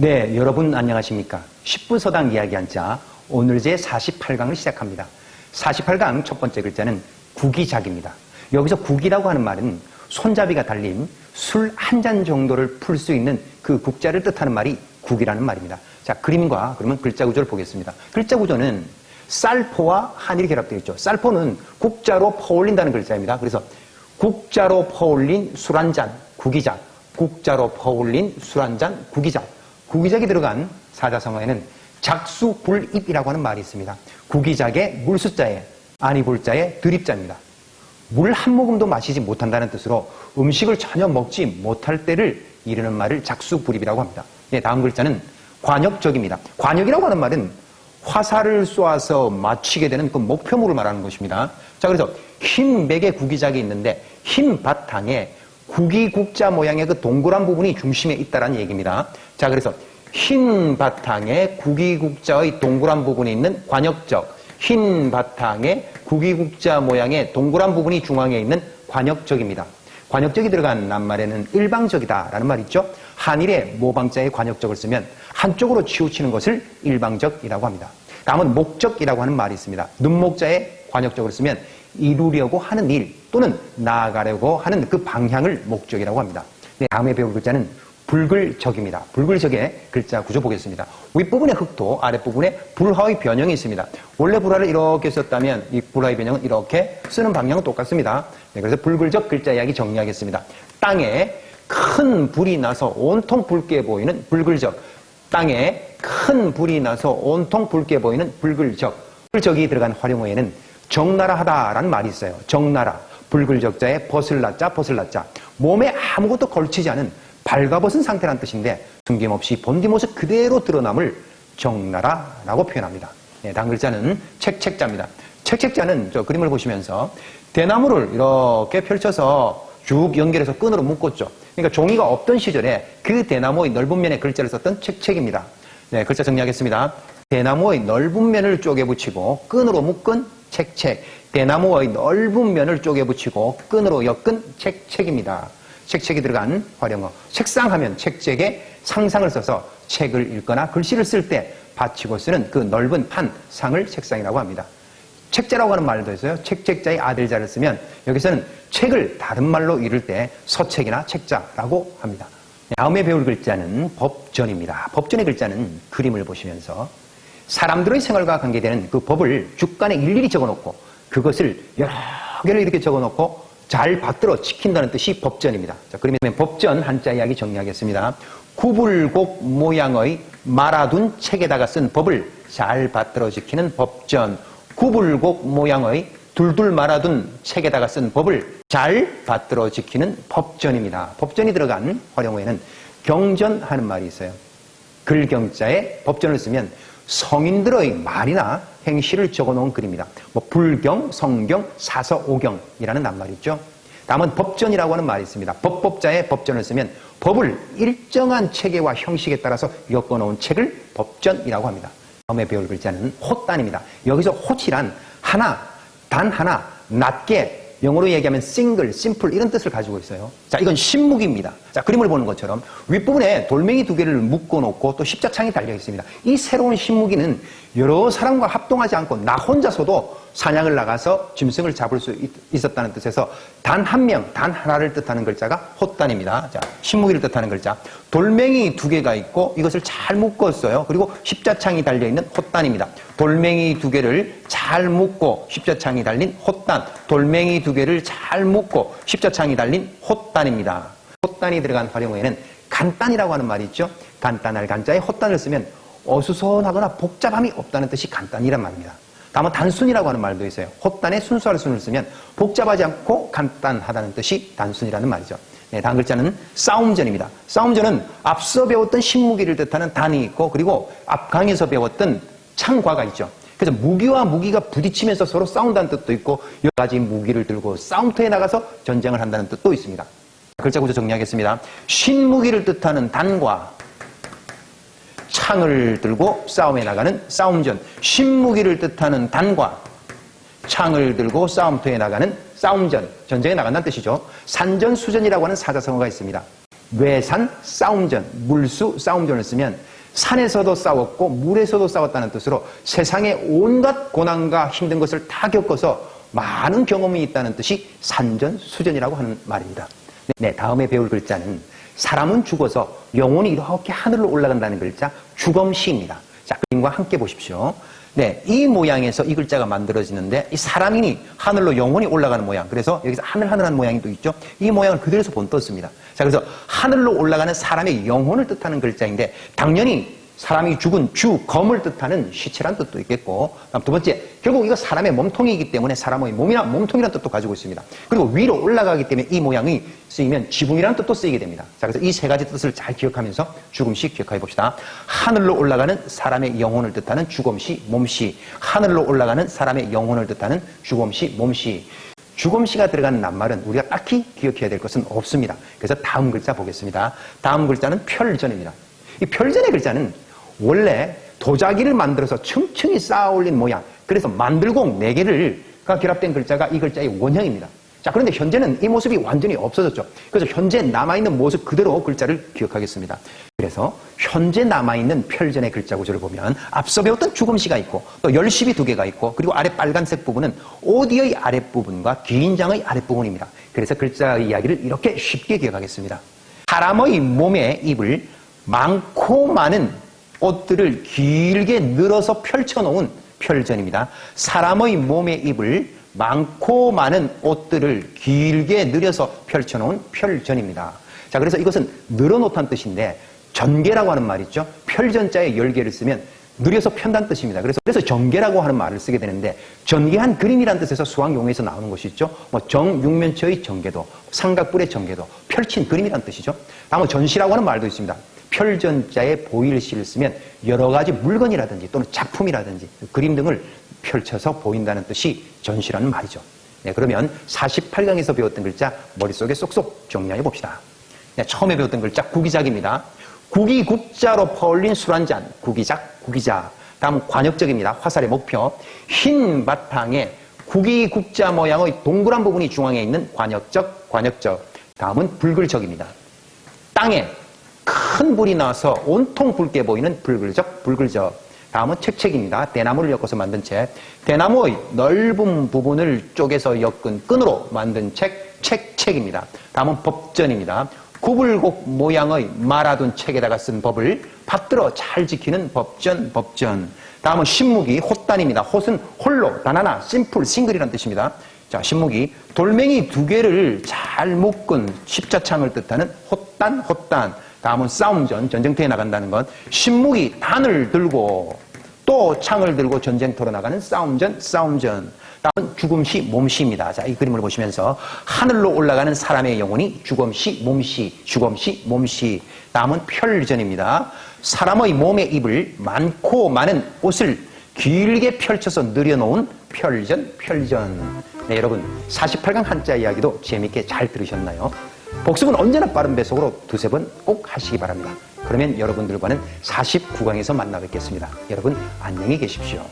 네, 여러분 안녕하십니까? 10분 서당 이야기 한자 오늘 제 48강을 시작합니다. 48강 첫 번째 글자는 구기작입니다. 여기서 구기라고 하는 말은 손잡이가 달린 술 한 잔 정도를 풀 수 있는 그 국자를 뜻하는 말이 국이라는 말입니다. 자, 그림과 그러면 글자 구조를 보겠습니다. 글자 구조는 쌀포와 한일이 결합되어 있죠. 쌀포는 국자로 퍼올린다는 글자입니다. 그래서 국자로 퍼올린 술 한 잔, 구기작. 국자로 퍼올린 술 한 잔, 구기작. 구기작이 들어간 사자성어에는 작수불입이라고 하는 말이 있습니다. 구기작의 물숫자에 아니불자에 드립자입니다. 물 한 모금도 마시지 못한다는 뜻으로 음식을 전혀 먹지 못할 때를 이르는 말을 작수불입이라고 합니다. 네, 다음 글자는 관역적입니다. 관역이라고 하는 말은 화살을 쏘아서 맞추게 되는 그 목표물을 말하는 것입니다. 자, 그래서 흰 백의 구기작이 있는데 흰 바탕에 구기국자 모양의 그 동그란 부분이 중심에 있다는 얘기입니다. 자, 그래서 흰 바탕에 구기국자의 동그란 부분이 있는 관역적, 흰 바탕에 구기국자 모양의 동그란 부분이 중앙에 있는 관역적입니다. 관역적이 들어간 낱말에는 일방적이다라는 말이 있죠. 한일의 모방자의 관역적을 쓰면 한쪽으로 치우치는 것을 일방적이라고 합니다. 다음은 목적이라고 하는 말이 있습니다. 눈목자의 관역적을 쓰면 이루려고 하는 일 또는 나아가려고 하는 그 방향을 목적이라고 합니다. 네, 다음에 배울 글자는 불글적입니다. 불글적의 글자 구조 보겠습니다. 윗부분에 흑토, 아랫부분에 불화의 변형이 있습니다. 원래 불화를 이렇게 썼다면 이 불화의 변형은 이렇게 쓰는 방향은 똑같습니다. 네, 그래서 불글적 글자 이야기 정리하겠습니다. 땅에 큰 불이 나서 온통 붉게 보이는 불글적. 땅에 큰 불이 나서 온통 붉게 보이는 불글적. 불글적이 들어간 활용어에는 적나라하다라는 말이 있어요. 적나라. 불글적자에 벗을라자, 벗을라자. 몸에 아무것도 걸치지 않은 발가벗은 상태란 뜻인데 숨김없이 본디 모습 그대로 드러남을 적나라라고 표현합니다. 네, 다음 글자는 책책자입니다. 책책자는 저 그림을 보시면서 대나무를 이렇게 펼쳐서 쭉 연결해서 끈으로 묶었죠. 그러니까 종이가 없던 시절에 그 대나무의 넓은 면에 글자를 썼던 책책입니다. 네, 글자 정리하겠습니다. 대나무의 넓은 면을 쪼개 붙이고 끈으로 묶은 책책. 대나무의 넓은 면을 쪼개 붙이고 끈으로 엮은 책책입니다. 책책이 들어간 활용어. 책상하면 책책에 상상을 써서 책을 읽거나 글씨를 쓸 때 받치고 쓰는 그 넓은 판, 상을 책상이라고 합니다. 책자라고 하는 말도 있어요. 책책자의 아들자를 쓰면 여기서는 책을 다른 말로 이룰 때 서책이나 책자라고 합니다. 다음에 배울 글자는 법전입니다. 법전의 글자는 그림을 보시면서 사람들의 생활과 관계되는 그 법을 주간에 일일이 적어놓고 그것을 여러 개를 이렇게 적어놓고 잘 받들어 지킨다는 뜻이 법전입니다. 자, 그러면 법전 한자 이야기 정리하겠습니다. 구불곡 모양의 말아둔 책에다가 쓴 법을 잘 받들어 지키는 법전. 구불곡 모양의 둘둘 말아둔 책에다가 쓴 법을 잘 받들어 지키는 법전입니다. 법전이 들어간 활용어에는 경전하는 말이 있어요. 글경자에 법전을 쓰면 성인들의 말이나 행실을 적어 놓은 글입니다. 뭐 불경, 성경, 사서, 오경이라는 낱말이 있죠. 다음은 법전이라고 하는 말이 있습니다. 법법자에 법전을 쓰면 법을 일정한 체계와 형식에 따라서 엮어 놓은 책을 법전이라고 합니다. 다음에 배울 글자는 호단입니다. 여기서 호치란 하나, 단 하나, 낮게 영어로 얘기하면 싱글, 심플 이런 뜻을 가지고 있어요. 자, 이건 신묵입니다. 자, 그림을 보는 것처럼 윗부분에 돌멩이 두 개를 묶어 놓고 또 십자창이 달려 있습니다. 이 새로운 신무기는 여러 사람과 합동하지 않고 나 혼자서도 사냥을 나가서 짐승을 잡을 수 있, 었다는 뜻에서 단 한 명, 단 하나를 뜻하는 글자가 호단입니다. 자, 신무기를 뜻하는 글자. 돌멩이 두 개가 있고 이것을 잘 묶었어요. 그리고 십자창이 달려 있는 호단입니다. 돌멩이 두 개를 잘 묶고 십자창이 달린 호단. 돌멩이 두 개를 잘 묶고 십자창이 달린 호단 입니다. 호단이 들어간 활용어에는 간단이라고 하는 말이 있죠. 간단할 간자에 호단을 쓰면 어수선하거나 복잡함이 없다는 뜻이 간단이란 말입니다. 다음은 단순이라고 하는 말도 있어요. 헛단에 순수할 순을 쓰면 복잡하지 않고 간단하다는 뜻이 단순이라는 말이죠. 네, 다음 글자는 싸움전입니다. 싸움전은 앞서 배웠던 신무기를 뜻하는 단이 있고 그리고 앞 강에서 배웠던 창과가 있죠. 그래서 무기와 무기가 부딪히면서 서로 싸운다는 뜻도 있고 여러 가지 무기를 들고 싸움터에 나가서 전쟁을 한다는 뜻도 있습니다. 글자 구조 정리하겠습니다. 신무기를 뜻하는 단과 창을 들고 싸움에 나가는 싸움전. 신무기를 뜻하는 단과 창을 들고 싸움터에 나가는 싸움전. 전쟁에 나간다는 뜻이죠. 산전 수전이라고 하는 사자성어가 있습니다. 외산 싸움전, 물수 싸움전을 쓰면 산에서도 싸웠고 물에서도 싸웠다는 뜻으로 세상의 온갖 고난과 힘든 것을 다 겪어서 많은 경험이 있다는 뜻이 산전수전이라고 하는 말입니다. 네, 다음에 배울 글자는 사람은 죽어서 영혼이 이렇게 하늘로 올라간다는 글자 주검시입니다. 자, 그림과 함께 보십시오. 네, 이 모양에서 이 글자가 만들어지는데 이 사람이 하늘로 영혼이 올라가는 모양. 그래서 여기서 하늘하늘한 모양이 또 있죠. 이 모양을 그대로서 본떴습니다. 자, 그래서 하늘로 올라가는 사람의 영혼을 뜻하는 글자인데 당연히 사람이 죽은 주, 검을 뜻하는 시체란 뜻도 있겠고 두 번째, 결국 이거 사람의 몸통이기 때문에 사람의 몸이나 몸통이라는 뜻도 가지고 있습니다. 그리고 위로 올라가기 때문에 이 모양이 쓰이면 지붕이라는 뜻도 쓰이게 됩니다. 자, 그래서 이 세 가지 뜻을 잘 기억하면서 죽음시 기억해 봅시다. 하늘로 올라가는 사람의 영혼을 뜻하는 죽음시, 몸시. 하늘로 올라가는 사람의 영혼을 뜻하는 죽음시, 몸시. 죽음시가 들어가는 낱말은 우리가 딱히 기억해야 될 것은 없습니다. 그래서 다음 글자 보겠습니다. 다음 글자는 편전입니다. 이 편전의 글자는 원래 도자기를 만들어서 층층이 쌓아 올린 모양. 그래서 만들공 네 개를가 결합된 글자가 이 글자의 원형입니다. 자, 그런데 현재는 이 모습이 완전히 없어졌죠. 그래서 현재 남아있는 모습 그대로 글자를 기억하겠습니다. 그래서 현재 남아있는 편전의 글자 구조를 보면 앞서 배웠던 죽음시가 있고 또 열십이 두 개가 있고 그리고 아래 빨간색 부분은 오디의 아랫부분과 기인장의 아랫부분입니다. 그래서 글자의 이야기를 이렇게 쉽게 기억하겠습니다. 사람의 몸에 입을 많고 많은 옷들을 길게 늘어서 펼쳐놓은 편전입니다. 사람의 몸에 입을 많고 많은 옷들을 길게 늘여서 펼쳐놓은 펼전입니다. 자, 그래서 이것은 늘어놓다는 뜻인데 전개라고 하는 말 있죠. 펼전자에 열개를 쓰면 느려서 편다는 뜻입니다. 그래서 그래서 전개라고 하는 말을 쓰게 되는데 전개한 그림이라는 뜻에서 수학 용어에서 나오는 것이 있죠. 뭐 정육면체의 전개도, 삼각뿔의 전개도, 펼친 그림이라는 뜻이죠. 다음은 전시라고 하는 말도 있습니다. 펼전자에 보일시를 쓰면 여러 가지 물건이라든지 또는 작품이라든지 그림 등을 펼쳐서 보인다는 뜻이 전시라는 말이죠. 네, 그러면 48강에서 배웠던 글자 머릿속에 쏙쏙 정리해 봅시다. 네, 처음에 배웠던 글자 구기작입니다. 국이 국자로 퍼올린 술 한 잔, 구기작, 구기자. 다음 관역적입니다. 화살의 목표. 흰 바탕에 국이 국자 모양의 동그란 부분이 중앙에 있는 관역적, 관역적. 다음은 붉을적입니다. 땅에 큰 불이 나서 온통 붉게 보이는 붉을적, 붉을적. 다음은 책책입니다. 대나무를 엮어서 만든 책. 대나무의 넓은 부분을 쪼개서 엮은 끈으로 만든 책, 책책입니다. 다음은 법전입니다. 구불곡 모양의 말아둔 책에다가 쓴 법을 받들어 잘 지키는 법전, 법전. 다음은 신무기, 헛단입니다. 헛은 홀로, 단 하나, 심플, 싱글이라는 뜻입니다. 자, 신무기. 돌멩이 두 개를 잘 묶은 십자창을 뜻하는 헛단, 헛단. 다음은 싸움전, 전쟁터에 나간다는 것. 신무기, 단을 들고 또 창을 들고 전쟁터로 나가는 싸움전, 싸움전. 다음은 죽음시, 몸시입니다. 자, 이 그림을 보시면서 하늘로 올라가는 사람의 영혼이 죽음시, 몸시, 죽음시, 몸시. 다음은 펼전입니다. 사람의 몸에 입을 많고 많은 옷을 길게 펼쳐서 늘여놓은 펼전, 펼전. 네, 여러분, 48강 한자 이야기도 재밌게 잘 들으셨나요? 복습은 언제나 빠른 배속으로 두세 번 꼭 하시기 바랍니다. 그러면 여러분들과는 49강에서 만나 뵙겠습니다. 여러분, 안녕히 계십시오.